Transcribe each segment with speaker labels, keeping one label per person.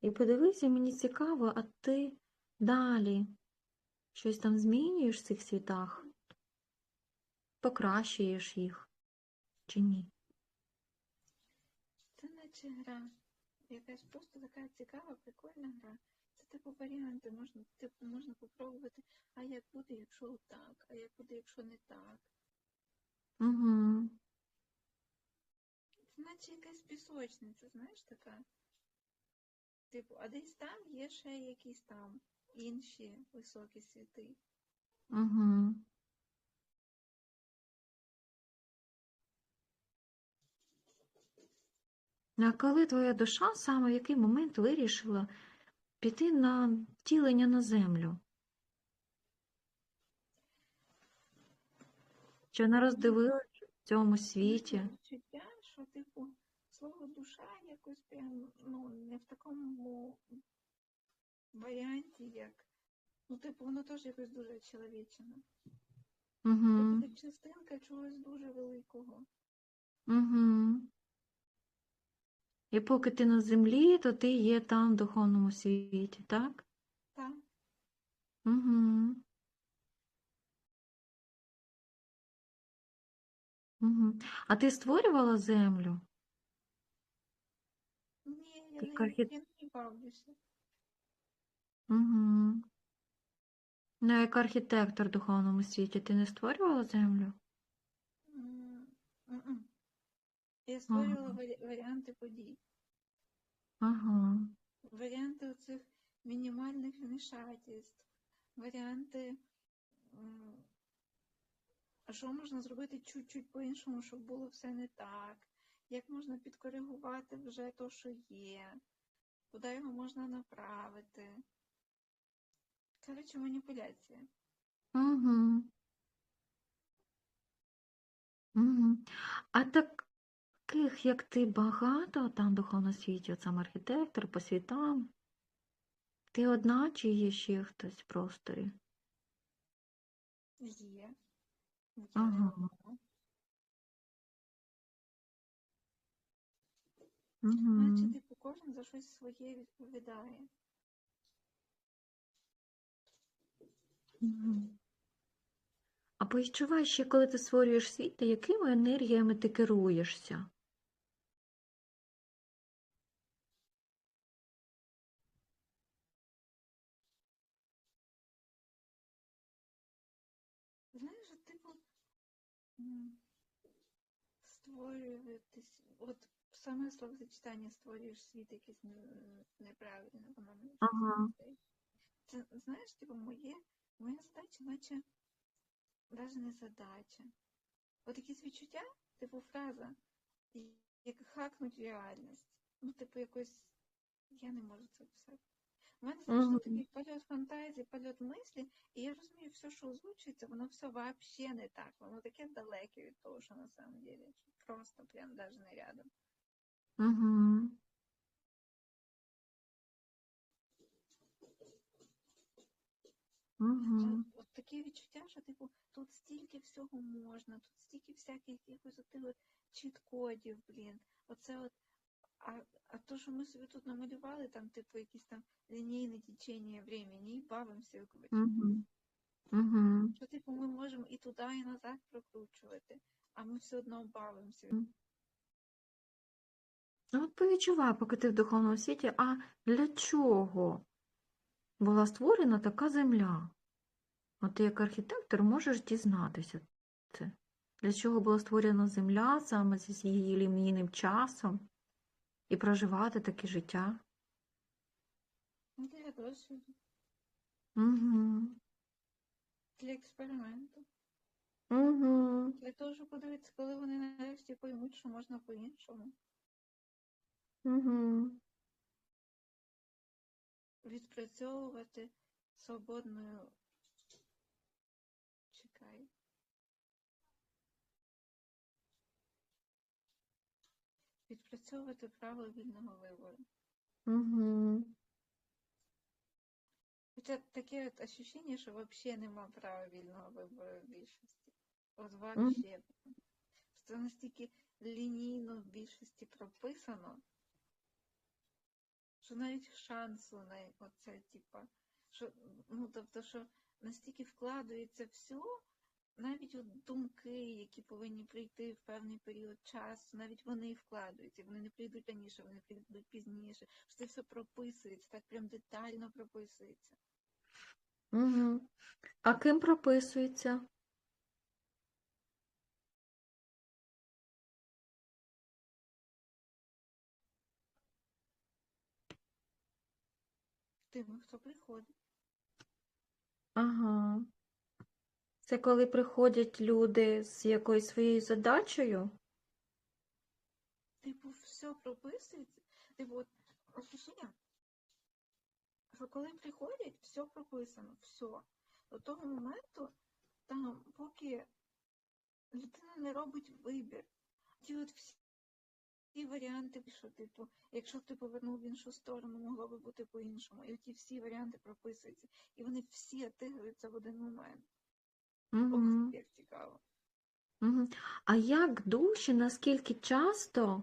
Speaker 1: І подивися, мені цікаво, а ти далі щось там змінюєш в цих світах? Покращуєш їх чи ні?
Speaker 2: Це наче гра. Якась просто така цікава, прикольна гра. Це типу варіанти, можна, типу, можна попробувати, а як буде, якщо так, а як буде, якщо не так.
Speaker 1: Угу.
Speaker 2: Це наче якась пісочниця, знаєш, така. Типу, а десь там є ще якісь там інші високі світи.
Speaker 1: Угу. А коли твоя душа саме в який момент вирішила піти на втілення на землю? Чи вона роздивилася в цьому світі?
Speaker 2: Відчуття, що, типу, слово душа якось прям, ну, не в такому варіанті, як. Ну, типу, воно теж якось дуже чоловічне.
Speaker 1: Угу.
Speaker 2: Тобто це частинка чогось дуже великого.
Speaker 1: Угу. І поки ти на землі, то ти є там в духовному світі, так?
Speaker 2: Так.
Speaker 1: Угу. Угу. А ти створювала землю?
Speaker 2: Ні, я
Speaker 1: Як
Speaker 2: не,
Speaker 1: архі-
Speaker 2: я не бавлюся.
Speaker 1: Угу. Ну, як архітектор в духовному світі, ти не створювала землю?
Speaker 2: М, м-м. Я створювала варі- варіанти подій.
Speaker 1: Ага.
Speaker 2: Варіанти оцих мінімальних вмішательств, варіанти, м, що можна зробити чуть-чуть по-іншому, щоб було все не так, як можна підкоригувати вже то, що є, куди його можна направити. Коротше, маніпуляція.
Speaker 1: Угу. Угу. А таких, як ти, багато там в духовному світі, от сам архітектор по світам? Ти одна чи є ще хтось в просторі?
Speaker 2: Є. Я
Speaker 1: Ага. Угу.
Speaker 2: Наче, типу, кожен за щось своє відповідає.
Speaker 1: А повідчувай ще, коли ти створюєш світ, якими енергіями ти керуєшся?
Speaker 2: Знаєш, типу, створюватись, от саме словосочетання створюєш світ якийсь не- неправильне, воно мені
Speaker 1: Ага.
Speaker 2: Це, знаєш, типу, моє, моя задача, наче навіть не задача. От якісь відчуття, типу фраза, як хакнуть реальність. Ну, типу, якось, я не можу це описати. У мене завжди такий польот фантазії, польот мислі, і я розумію, все, що озвучується, воно все вообще не так. Воно таке далеке від того, що на самом деле. Просто прям даже не рядом.
Speaker 1: Угу. Угу.
Speaker 2: От, таке відчуття, що типу тут стільки всього можна, тут стільки всяких якихось от чіт-кодів, блін. Оце от. А, а то, що ми собі тут намалювали, там, типу, якісь там лінійне течення времени, і бавимося.
Speaker 1: Угу. Угу.
Speaker 2: Що, типу, ми можемо і туди, і назад прокручувати, а ми все одно бавимося.
Speaker 1: Ну, от повідчувай, поки ти в духовному світі, а для чого була створена така земля? От ти як архітектор можеш дізнатися це. Для чого була створена земля саме з її лінійним часом і проживати таке життя?
Speaker 2: Для досвіду,
Speaker 1: Угу.
Speaker 2: для експерименту.
Speaker 1: Угу.
Speaker 2: Для того, щоб подивитися, коли вони нарешті поймуть, що можна по-іншому.
Speaker 1: Угу.
Speaker 2: Відпрацьовувати свободною. Чекай. Відпрацьовувати право вільного вибору.
Speaker 1: Угу.
Speaker 2: Хоча таке от ощущення, що взагалі нема права вільного вибору в більшості. От вообще. Це настільки лінійно в більшості прописано, що навіть шансу на оце, типа, що, ну, тобто, що настільки вкладається все, навіть от думки, які повинні прийти в певний період часу, навіть вони вкладаються, вони не прийдуть раніше, вони прийдуть пізніше, що це все прописується, так прям детально прописується.
Speaker 1: Угу. А ким прописується?
Speaker 2: Тими, хто приходить.
Speaker 1: Ага. Це коли приходять люди з якоюсь своєю задачею?
Speaker 2: Типу, все прописується. Типу, от ощущення, що коли приходять, все прописано, все. До того моменту, там, поки людина не робить вибір. Ті от всі, всі варіанти, що, типу, якщо б ти повернув в іншу сторону, могло би бути по-іншому. І ті всі варіанти прописуються. І вони всі отигруються в один момент.
Speaker 1: Угу.
Speaker 2: Ох, як цікаво.
Speaker 1: Угу. А як душі, наскільки часто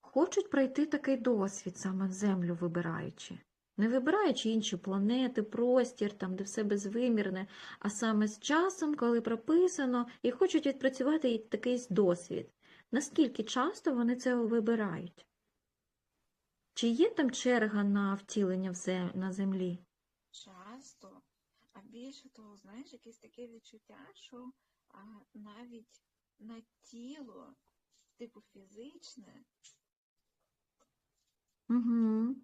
Speaker 1: хочуть пройти такий досвід, саме Землю вибираючи? Не вибираючи інші планети, простір, там, де все безвимірне, а саме з часом, коли прописано, і хочуть відпрацювати такий досвід. Наскільки часто вони це вибирають? Чи є там черга на втілення в зем- на землі?
Speaker 2: Часто, а більше того, знаєш, якесь таке відчуття, що а, навіть на тіло, типу фізичне,
Speaker 1: Угу.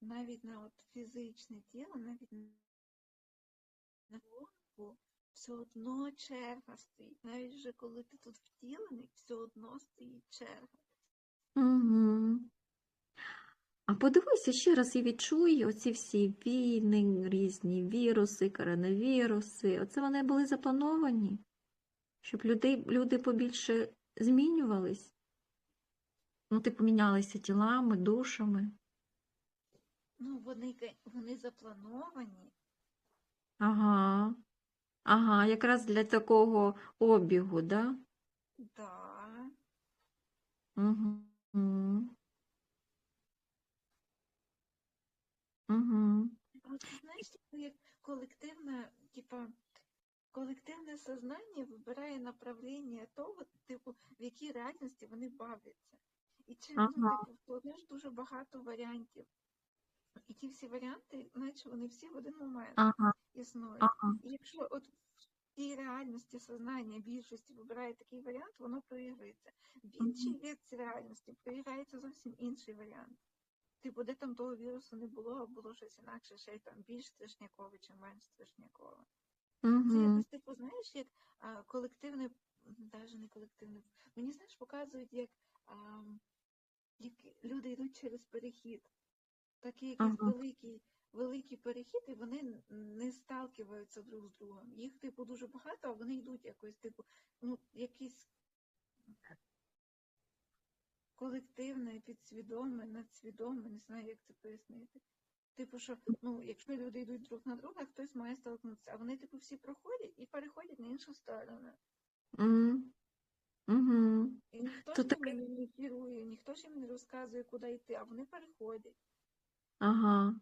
Speaker 2: навіть на от фізичне тіло, навіть на голову, все одно черга стоїть. Навіть вже коли ти тут втілений, все одно стоїть черга.
Speaker 1: Угу. А подивися ще раз і відчуй оці всі війни, різні віруси, коронавіруси. Оце вони були заплановані, щоб люди, люди побільше змінювались. Ну, ти помінялися тілами, душами.
Speaker 2: Ну, вони, вони заплановані,
Speaker 1: Ага. Ага, якраз для такого обігу, да?
Speaker 2: да.
Speaker 1: Угу. Угу.
Speaker 2: От знаєш, як колективне, типа, колективне сознання вибирає направлення того, типу, в якій реальності вони бавляться. І чи ну,
Speaker 1: Ага.
Speaker 2: типу, вкладаєш дуже багато варіантів. І ті всі варіанти, наче вони всі в один момент
Speaker 1: Ага,
Speaker 2: існують.
Speaker 1: ага.
Speaker 2: І якщо от в тій реальності сознання більшості вибирає такий варіант, воно проігрується. В іншій віці реальності проіграється зовсім інший варіант. Типу, де там того вірусу не було, а було щось інакше, ще й там більш страшнякове чи менш страшнякове. Це
Speaker 1: Угу.
Speaker 2: якось, типу, знаєш, як а, колективне, навіть не колективне, мені знаєш, показують, як, а, як люди йдуть через перехід. Такий якийсь
Speaker 1: Ага.
Speaker 2: великий, великий перехід, і вони не сталкиваються друг з другом. Їх, типу, дуже багато, а вони йдуть якось, типу, ну, якийсь колективне, підсвідоме, надсвідоме, не знаю, як це пояснити. Типу, що ну, якщо люди йдуть друг на друга, хтось має столкнутися, а вони, типу, всі проходять і переходять на іншу сторону.
Speaker 1: М. Угу.
Speaker 2: І ніхто
Speaker 1: То
Speaker 2: ж
Speaker 1: таке-
Speaker 2: ними не керує, ніхто ж їм не розказує, куди йти, а вони переходять.
Speaker 1: Ага.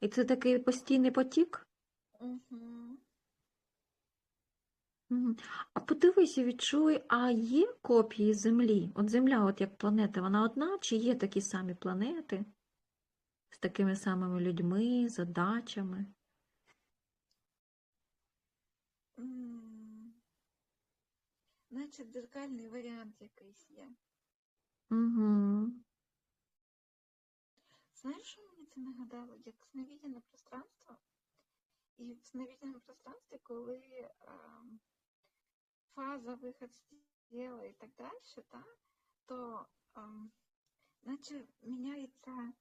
Speaker 1: І це такий постійний потік?
Speaker 2: Угу.
Speaker 1: А подивись і відчуй, а є копії Землі? От Земля, от як планета, вона одна, чи є такі самі планети з такими самими людьми, задачами?
Speaker 2: Наче дзеркальний варіант якийсь є.
Speaker 1: Угу.
Speaker 2: Знаєш, що мені це нагадало? Як сновидіне пространство. І в сновидному пространстві, коли ем, фаза виход з тіла і так далі, та, то ем, наче міняється,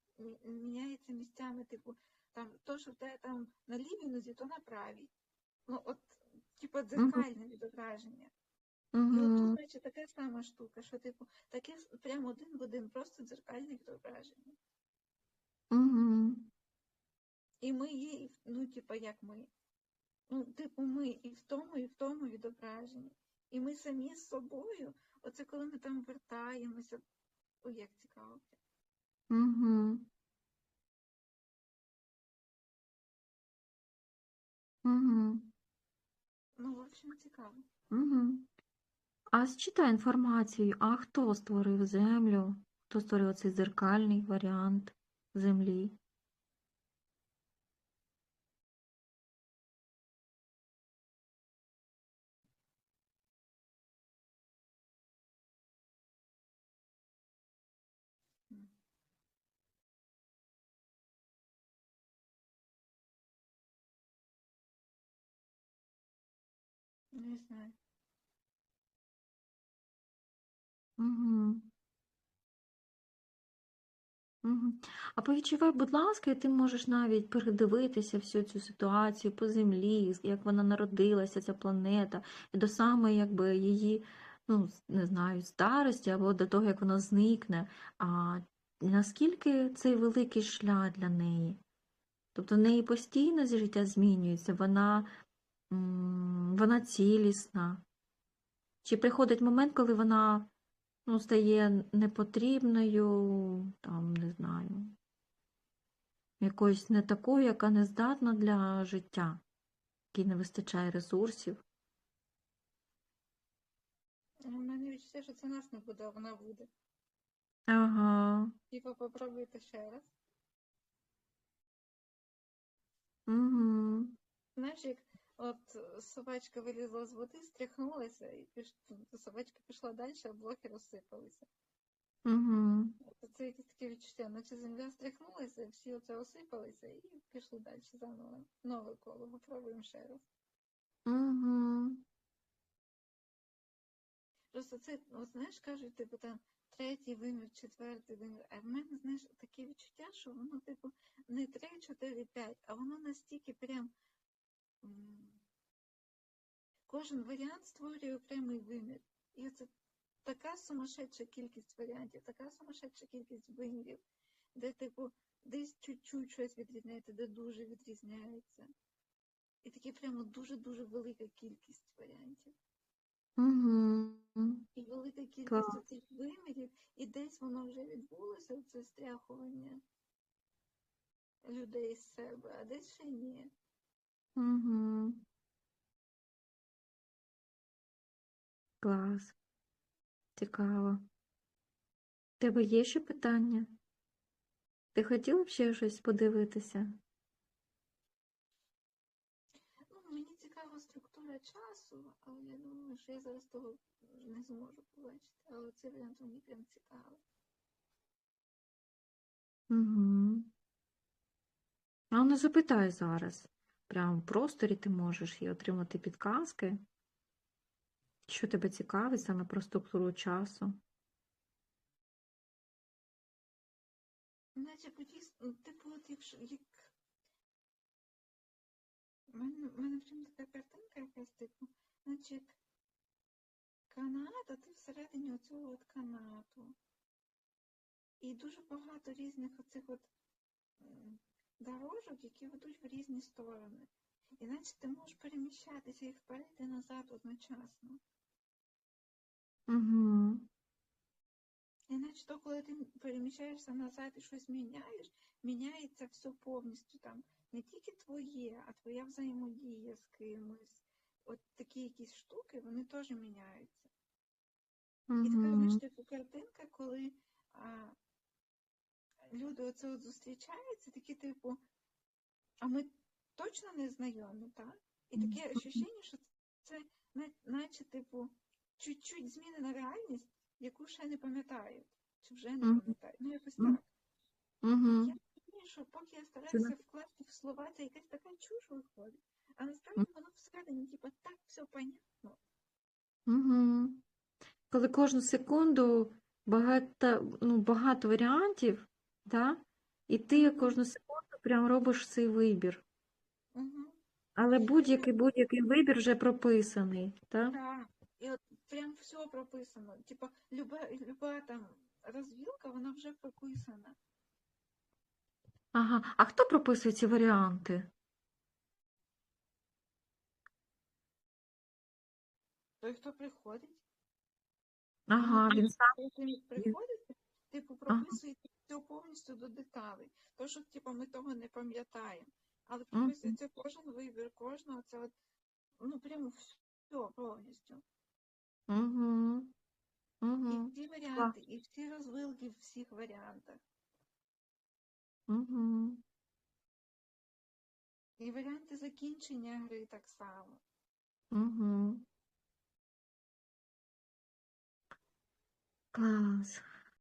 Speaker 2: міняється місцями, типу, там, то, що в тебе там на лівій нозі, то на правій. Ну, от, типу, дзеркальне відображення. І от
Speaker 1: Угу.
Speaker 2: тут, наче, така сама штука, що, типу, таке прямо один в один, просто дзеркальне відображення. І ми є, і ну, типа, як ми. Ну, типу, ми і в тому, і в тому відображенні. І ми самі з собою, оце коли ми там вертаємося. Ой, як цікаво.
Speaker 1: Угу. Угу.
Speaker 2: Ну, в общем, цікаво.
Speaker 1: Угу. А зчитай інформацію, а хто створив Землю? Хто створив цей дзеркальний варіант Землі?
Speaker 2: Не знаю.
Speaker 1: Угу. Угу. А повідчувай, будь ласка, і ти можеш навіть передивитися всю цю ситуацію по землі, як вона народилася, ця планета, і до самої якби її, ну, не знаю, старості або до того, як вона зникне. А наскільки цей великий шлях для неї? Тобто в неї постійно життя змінюється, вона, вона цілісна. Чи приходить момент, коли вона ну, стає непотрібною, там, не знаю, якоюсь не такою, яка не здатна для життя, якій не вистачає ресурсів.
Speaker 2: У мене відчуття, що це нас не буде, а вона буде.
Speaker 1: Ага.
Speaker 2: Типа, попробуйте ще раз.
Speaker 1: Угу.
Speaker 2: Знаєш, як от собачка вилізла з води, стряхнулася, і піш... собачка пішла далі, а блоки розсипалися.
Speaker 1: Угу.
Speaker 2: От Це якесь таке відчуття, наче земля стряхнулася, всі оце осипалися і пішли далі заново. Нове коло, попробуємо ще раз.
Speaker 1: Угу.
Speaker 2: Просто це, от знаєш, кажуть, типу там третій вимір, четвертий вимір. А в мене, знаєш, таке відчуття, що воно, типу, не три, чотири, п'ять, а воно настільки прям. Кожен варіант створює окремий вимір. І це така сумасшедша кількість варіантів, така сумасшедша кількість вимірів, де, типу, десь чуть-чуть щось відрізняється, де дуже відрізняється. І таке прямо дуже-дуже велика кількість варіантів.
Speaker 1: Угу.
Speaker 2: І велика кількість цих вимірів, і десь воно вже відбулося, це стряхування людей з себе, а десь ще ні.
Speaker 1: Угу. Клас. Цікаво. Тебе є ще питання? Ти хотіла б ще щось подивитися?
Speaker 2: Ну, мені цікава структура часу, але я думаю, що я зараз того не зможу побачити. Але цей варіант мені прям цікавий.
Speaker 1: Угу. А не запитай зараз. Прямо в просторі ти можеш і отримати підказки, що тебе цікавить саме про структуру часу.
Speaker 2: Наче подійсно, типу, от якщо як. У мене, в мене прям така картинка якась, типу, наче як канат, а ти всередині оцього от канату. І дуже багато різних оцих от дорожок, які ведуть в різні сторони. Іначе ти можеш переміщатися їх вперед і назад одночасно.
Speaker 1: Угу.
Speaker 2: Іначе то, коли ти переміщаєшся назад і щось міняєш, міняється все повністю там. Не тільки твоє, а твоя взаємодія з кимось. От такі якісь штуки, вони теж міняються. І така, знаєш, типу картинка, коли а, люди оце от зустрічаються, такі, типу, а ми точно не знайомі, так? І таке ощущення, що це наче, типу, чуть-чуть змінена реальність, яку ще не пам'ятають. Чи вже не пам'ятають. Ну, якось так.
Speaker 1: Угу.
Speaker 2: Я розумію, що поки я стараюся вкласти в слова, це якась така чуш виходить. А насправді воно всередині, типу, так все понятно.
Speaker 1: Угу. Коли кожну секунду багато, ну, багато варіантів, да? і ти кожну секунду прям робиш цей вибір.
Speaker 2: Угу.
Speaker 1: Але будь-який будь-який вибір вже прописаний, так?
Speaker 2: Так. І от прям все прописано. Типа, люба, люба там розвілка, вона вже прописана.
Speaker 1: Ага. А хто прописує ці варіанти?
Speaker 2: Той, хто приходить,
Speaker 1: Ага, він сам.
Speaker 2: приходить, типу прописує все повністю до деталей. То, що типу, ми того не пам'ятаємо. Але mm кожен вибір, кожного це от, ну прямо все повністю.
Speaker 1: Угу.
Speaker 2: І
Speaker 1: Угу.
Speaker 2: всі варіанти, і всі розвилки в всіх варіантах.
Speaker 1: Угу.
Speaker 2: І варіанти закінчення гри так само.
Speaker 1: Угу. Клас.